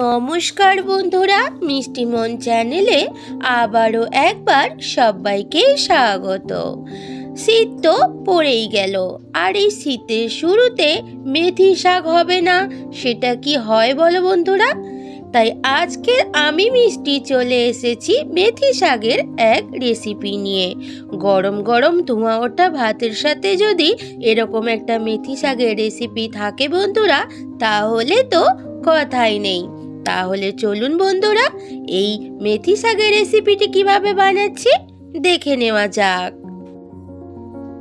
নমস্কার বন্ধুরা মিষ্টিমন চ্যানেলে আবারও একবার সবাইকে স্বাগত। শীত তো পড়েই গেল, আর এই শীতের শুরুতে মেথি শাক হবে না, সেটা কি হয় বলো বন্ধুরা? তাই আজকে আমি মিষ্টি চলে এসেছি মেথি শাকের এক রেসিপি নিয়ে। গরম গরম ধোঁয়া ওঠা ভাতের সাথে যদি এরকম একটা মেথি শাকের রেসিপি থাকে বন্ধুরা, তাহলে তো কথাই নেই। তাহলে চলুন বন্ধুরা, এই মেথি শাকের রেসিপিটি কীভাবে বানাচ্ছি দেখে নেওয়া যাক।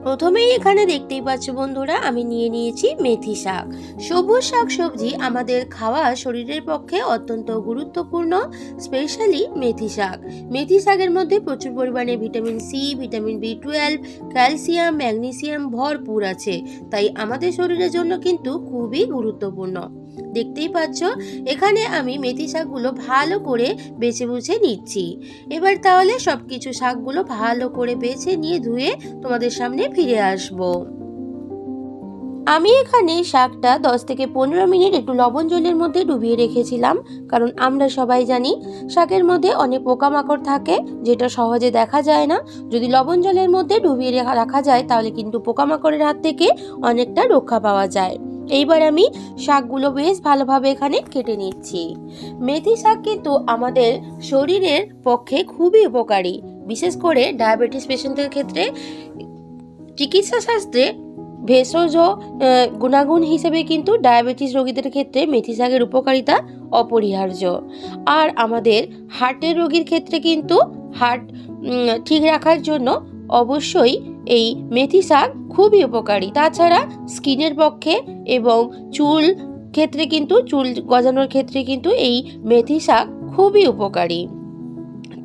প্রথমেই এখানে দেখতেই পাচ্ছ বন্ধুরা, আমি নিয়ে নিয়েছি মেথি শাক। সবুজ শাক সবজি আমাদের খাওয়া শরীরের পক্ষে অত্যন্ত গুরুত্বপূর্ণ স্পেশালি মেথি শাক। মেথি শাকের মধ্যে প্রচুর পরিমাণে vitamin C vitamin B twelve calcium magnesium ভরপুর আছে। তাই আমাদের শরীরের জন্য কিন্তু খুবই গুরুত্বপূর্ণ। দেখতেই পাচ্ছ, এখানে আমি মেথি শাকগুলো ভালো করে বেছে বুঝে নিচ্ছি। এবার তাহলে সব কিছু শাকগুলো ভালো করে বেছে নিয়ে ধুয়ে তোমাদের সামনে ফিরে আসব। আমি এখানে শাকটা দশ থেকে পনেরো মিনিট একটু লবণ জলের মধ্যে ডুবিয়ে রেখেছিলাম, কারণ আমরা সবাই জানি শাকের মধ্যে অনেক পোকামাকড় থাকে, যেটা সহজে দেখা যায় না। যদি লবণ জলের মধ্যে ডুবিয়ে রেখা- রাখা যায়, তাহলে কিন্তু পোকামাকড়ের হাত থেকে অনেকটা রক্ষা পাওয়া যায়। এইবার আমি শাকগুলো বেশ ভালোভাবে এখানে কেটে নিচ্ছি। মেথি শাক কিন্তু আমাদের শরীরের পক্ষে খুবই উপকারী, বিশেষ করে ডায়াবেটিস পেশেন্টের ক্ষেত্রে। চিকিৎসা শাস্ত্রে ভেষজ গুণাগুণ হিসেবে কিন্তু ডায়াবেটিস রোগীদের ক্ষেত্রে মেথি শাকের উপকারিতা অপরিহার্য। আর আমাদের হার্টের রোগীর ক্ষেত্রে কিন্তু হার্ট ঠিক রাখার জন্য অবশ্যই এই মেথি শাক খুবই উপকারী। তাছাড়া স্কিনের পক্ষে এবং চুল ক্ষেত্রে কিন্তু, চুল গজানোর ক্ষেত্রে কিন্তু এই মেথি শাক খুবই উপকারী।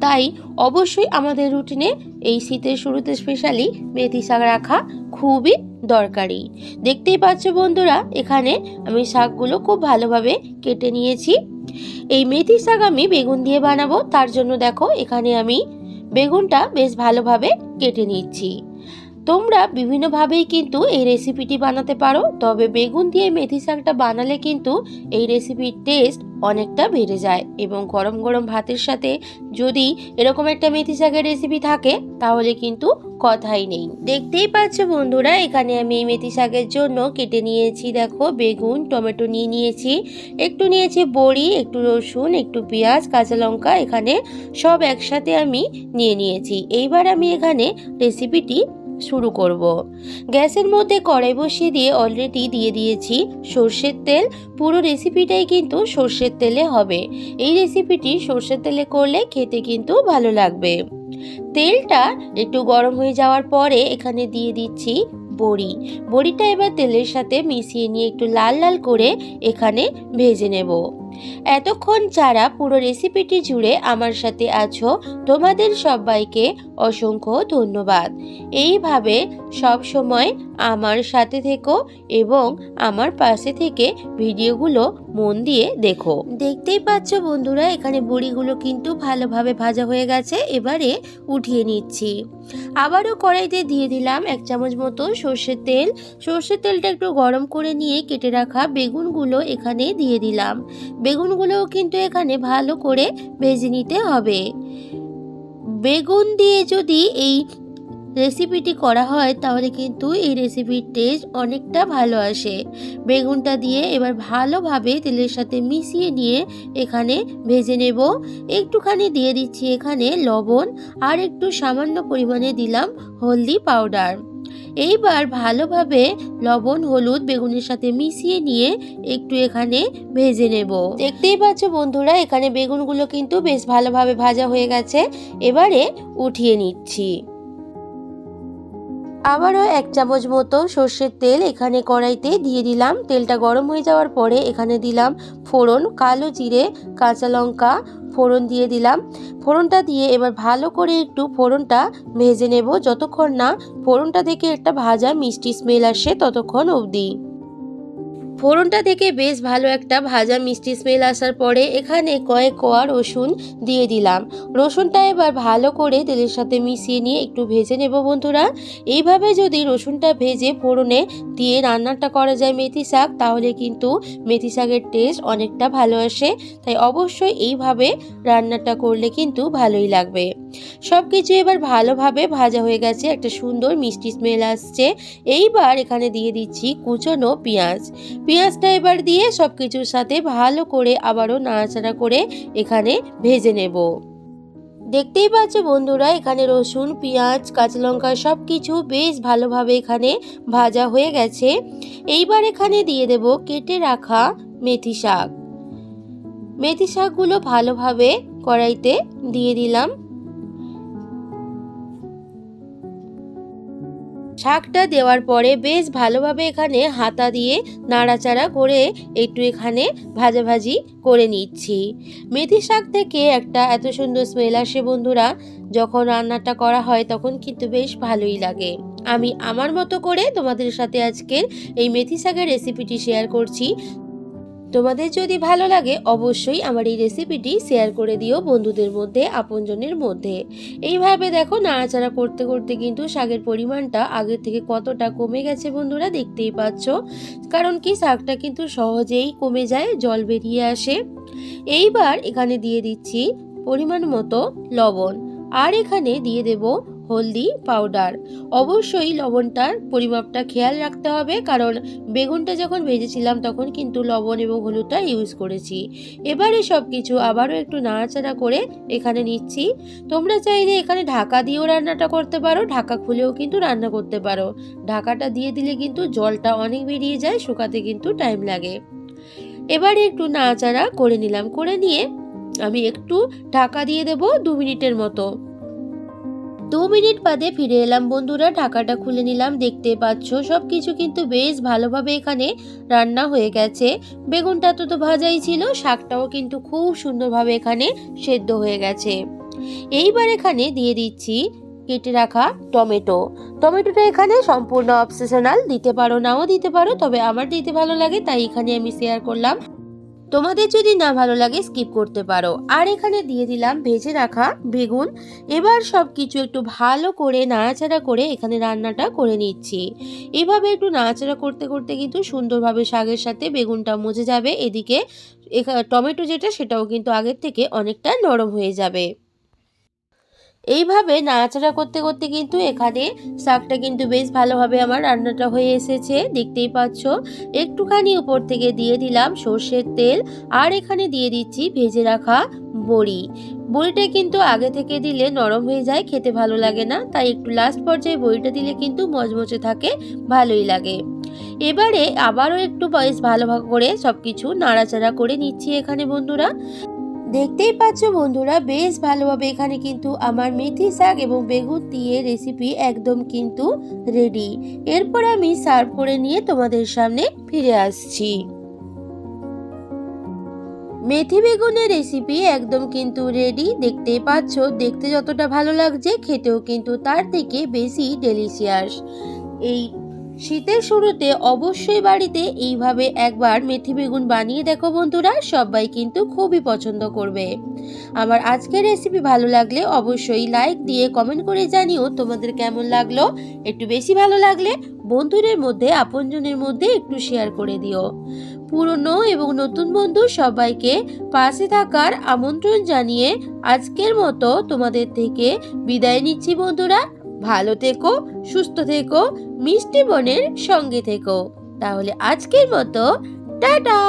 তাই অবশ্যই আমাদের রুটিনে এই শীতের শুরুতে স্পেশালি মেথি শাক রাখা খুবই দরকারি। দেখতেই পাচ্ছ বন্ধুরা, এখানে আমি শাকগুলো খুব ভালোভাবে কেটে নিয়েছি। এই মেথি শাক আমি বেগুন দিয়ে বানাবো। তার জন্য দেখো, এখানে আমি বেগুনটা বেশ ভালোভাবে কেটে নিচ্ছি। তোমরা বিভিন্নভাবেই কিন্তু এই রেসিপিটি বানাতে পারো। তবে বেগুন দিয়ে মেথি শাকটা বানালে কিন্তু এই রেসিপির টেস্ট অনেকটা বেড়ে যায় এবং গরম গরম ভাতের সাথে যদি এরকম একটা মেথি শাকের রেসিপি থাকে, তাহলে কিন্তু কথাই নেই। দেখতেই পাচ্ছ বন্ধুরা, এখানে আমি এই মেথি শাকের জন্য কেটে নিয়েছি, দেখো, বেগুন, টমেটো নিয়ে নিয়েছি, একটু নিয়েছি বড়ি, একটু রসুন, একটু পেঁয়াজ, কাঁচা লঙ্কা, এখানে সব একসাথে আমি নিয়ে নিয়েছি। এইবার আমি এখানে রেসিপিটি শুরু করব। গ্যাসের মধ্যে কড়াই বসিয়ে দিয়ে অলরেডি দিয়ে দিয়েছি সর্ষের তেল। পুরো রেসিপিটাই কিন্তু সর্ষের তেলে হবে। এই রেসিপিটি সর্ষের তেলে করলে খেতে কিন্তু ভালো লাগবে। তেলটা একটু গরম হয়ে যাওয়ার পরে এখানে দিয়ে দিচ্ছি বড়ি। বড়িটা এবার তেলের সাথে মিশিয়ে নিয়ে একটু লাল লাল করে এখানে ভেজে নেব। এতক্ষণ যারা পুরো রেসিপিটি জুড়ে আমার সাথে আছো, তোমাদের সবাইকে অসংখ্য ধন্যবাদ। এইভাবে সব সময় আমার সাথে থেকো এবং আমার পাশে থেকে ভিডিওগুলো মন দিয়ে দেখো। দেখতেই পাচ্ছ বন্ধুরা, এখানে বড়িগুলো কিন্তু ভালোভাবে ভাজা হয়ে গেছে, এবারে উঠিয়ে নিচ্ছি। আবারও কড়াইতে দিয়ে দিলাম এক চামচ মতো সর্ষের তেল। সর্ষের তেলটা একটু গরম করে নিয়ে কেটে রাখা বেগুনগুলো এখানে দিয়ে দিলাম। বেগুনগুলোও কিন্তু এখানে ভালো করে ভেজে নিতে হবে। বেগুন দিয়ে যদি এই রেসিপিটি করা হয় তাহলে কিন্তু এই রেসিপির টেস্ট অনেকটা ভালো আসে। বেগুনটা দিয়ে এবার ভালোভাবে তেলের সাথে মিশিয়ে নিয়ে এখানে ভেজে নেব। একটুখানি দিয়ে দিচ্ছি এখানে লবণ আর একটু সামান্য পরিমাণে দিলাম হলদি পাউডার। এইবার ভালোভাবে লবণ, হলুদ, বেগুনের সাথে মিশিয়ে নিয়ে একটু এখানে ভেজে নেব। দেখতেই পাচ্ছ বন্ধুরা, এখানে বেগুনগুলো কিন্তু বেশ ভালোভাবে ভাজা হয়ে গেছে। এবারে উঠিয়ে নিচ্ছি। আবারও এক চামচ মতো সর্ষের তেল এখানে কড়াইতে দিয়ে দিলাম। তেলটা গরম হয়ে যাওয়ার পরে এখানে দিলাম ফোড়ন, কালো জিরে, কাঁচা লঙ্কা, ফোড়ন দিয়ে দিলাম। ফোড়নটা দিয়ে এবার ভালো করে একটু ফোড়নটা ভেজে নেব। যতক্ষণ না ফোড়নটা থেকে একটা ভাজা মিষ্টি স্মেল আসে ততক্ষণ অবধি। ফোড়নটা থেকে বেশ ভালো একটা ভাজা মিষ্টি স্মেল আসার পরে এখানে কয়েক কোয়া রসুন দিয়ে দিলাম। রসুনটা এবার ভালো করে তেলের সাথে মিশিয়ে নিয়ে একটু ভেজে নেব বন্ধুরা। এইভাবে যদি রসুনটা ভেজে ফোড়নে দিয়ে রান্নাটা করা যায় মেথি শাক, তাহলে কিন্তু মেথি শাকের টেস্ট অনেকটা ভালো আসে। তাই অবশ্যই এইভাবে রান্নাটা করলে কিন্তু ভালোই লাগবে। সব কিছু এবার ভালোভাবে ভাজা হয়ে গেছে, একটা সুন্দর মিষ্টি স্মেল আসছে। এইবার এখানে দিয়ে দিচ্ছি কুচনো পেঁয়াজ। পেঁয়াজটা এবার দিয়ে সব কিছুর সাথে ভালো করে আবারও নাড়াচাড়া করে এখানে ভেজে নেব। দেখতেই পাচ্ছ বন্ধুরা, এখানে রসুন, পেঁয়াজ, কাঁচা লঙ্কা সব কিছু বেশ ভালোভাবে এখানে ভাজা হয়ে গেছে। এইবার এখানে দিয়ে দেব কেটে রাখা মেথি শাক। মেথি শাকগুলো ভালোভাবে কড়াইতে দিয়ে দিলাম। শাকটা দেওয়ার পরে বেশ ভালোভাবে এখানে হাতা দিয়ে নাড়াচাড়া করে একটু এখানে ভাজাভাজি করে নিচ্ছি। মেথি শাক থেকে একটা এত সুন্দর স্মেল আসে বন্ধুরা, যখন রান্নাটা করা হয় তখন কিন্তু বেশ ভালোই লাগে। আমি আমার মতো করে তোমাদের সাথে আজকের এই মেথি শাকের রেসিপিটি শেয়ার করছি। তোমাদের যদি ভালো লাগে, অবশ্যই আমার এই রেসিপিটি শেয়ার করে দিও বন্ধুদের মধ্যে, আপনজনের মধ্যে। এইভাবে দেখো নাড়াচাড়া করতে করতে কিন্তু শাকের পরিমাণটা আগের থেকে কতটা কমে গেছে বন্ধুরা দেখতেই পাচ্ছ। কারণ কি, শাকটা কিন্তু সহজেই কমে যায়, জল বেরিয়ে আসে। এইবার এখানে দিয়ে দিচ্ছি পরিমাণ মতো লবণ। আর এখানে দিয়ে দেব হলদি পাউডার। অবশ্যই লবণটার পরিমাপটা খেয়াল রাখতে হবে, কারণ বেগুনটা যখন ভেজেছিলাম তখন কিন্তু লবণ এবং হলুদটা ইউজ করেছি। এবারে সব কিছু আবারও একটু নাড়াচাড়া করে এখানে নিচ্ছি। তোমরা চাইলে এখানে ঢাকা দিয়েও রান্নাটা করতে পারো, ঢাকা খুলেও কিন্তু রান্না করতে পারো। ঢাকাটা দিয়ে দিলে কিন্তু জলটা অনেক বেরিয়ে যায়, শুকাতে কিন্তু টাইম লাগে। এবারে একটু নাড়াচাড়া করে নিলাম। করে নিয়ে আমি একটু ঢাকা দিয়ে দেব দু মিনিটের মতো। দু মিনিট বাদে ফিরে এলাম, বন্ধুরা। ঢাকাটা খুলে নিলাম, দেখতে পাচ্ছ সব কিছু কিন্তু বেশ ভালোভাবে এখানে রান্না হয়ে গেছে। বেগুনটা তো তো ভাজাই ছিল, শাকটাও কিন্তু খুব সুন্দরভাবে এখানে সেদ্ধ হয়ে গেছে। এইবার এখানে দিয়ে দিচ্ছি, কেটে রাখা টমেটো। টমেটোটা এখানে সম্পূর্ণ অপশনাল দিতে পারো নাও, দিতে পারো, তবে আমার দিতে ভালো লাগে, তাই এখানে আমি শেয়ার করলাম। তোমাদের যদি না ভালো লাগে স্কিপ করতে পারো। আর এখানে দিয়ে দিলাম ভেজে রাখা বেগুন। এবার সব কিছু একটু ভালো করে নাড়াচাড়া করে এখানে রান্নাটা করে নিচ্ছি। এভাবে একটু নাড়াচাড়া করতে করতে কিন্তু সুন্দরভাবে শাকের সাথে বেগুনটা মজে যাবে। এদিকে টমেটো যেটা, সেটাও কিন্তু আগের থেকে অনেকটা নরম হয়ে যাবে। এইভাবে নাড়াচাড়া করতে করতে কিন্তু এখানে শাকটা কিন্তু বেশ ভালোভাবে আমার রান্নাটা হয়ে এসেছে, দেখতেই পাচ্ছ। একটুখানি উপর থেকে দিয়ে দিলাম সর্ষের তেল আর এখানে দিয়ে দিচ্ছি ভেজে রাখা বড়ি। বড়িটা কিন্তু আগে থেকে দিলে নরম হয়ে যায়, খেতে ভালো লাগে না, তাই একটু লাস্ট পর্যায়ে বড়িটা দিলে কিন্তু মচমচে থাকে, ভালোই লাগে। এবারে আবারও একটু বেশ ভালো করে সব কিছু নাড়াচাড়া করে নিচ্ছি এখানে বন্ধুরা। দেখতেই পাচ্ছ বন্ধুরা, বেশ ভালোভাবে এখানে কিন্তু আমার মেথি শাক এবং বেগুন দিয়ে রেসিপি একদম কিন্তু রেডি এরপর আমি সার্ভ করে নিয়ে তোমাদের সামনে ফিরে আসছি। মেথি বেগুনের রেসিপি একদম কিন্তু রেডি দেখতেই পাচ্ছ, দেখতে যতটা ভালো লাগছে, খেতেও কিন্তু তার থেকে বেশি ডেলিশিয়াস এই শীতের শুরুতে অবশ্যই বাড়িতে এইভাবে একবার মেথি বেগুন বানিয়ে দেখো বন্ধুরা, সবাই কিন্তু খুবই পছন্দ করবে। আমার আজকের রেসিপি ভালো লাগলে অবশ্যই লাইক দিয়ে কমেন্ট করে জানিও তোমাদের কেমন লাগল। একটু বেশি ভালো লাগলে বন্ধুদের মধ্যে, আপনজনের মধ্যে একটু শেয়ার করে দিও। পুরনো এবং নতুন বন্ধু সবাইকে পাশে থাকার আমন্ত্রণ জানিয়ে আজকের মতো তোমাদের থেকে বিদায় নিচ্ছি বন্ধুরা। ভালো থেকো সুস্থ থেকো মিষ্টি মনের সঙ্গে থেকো। তাহলে আজকের মতো টাটা!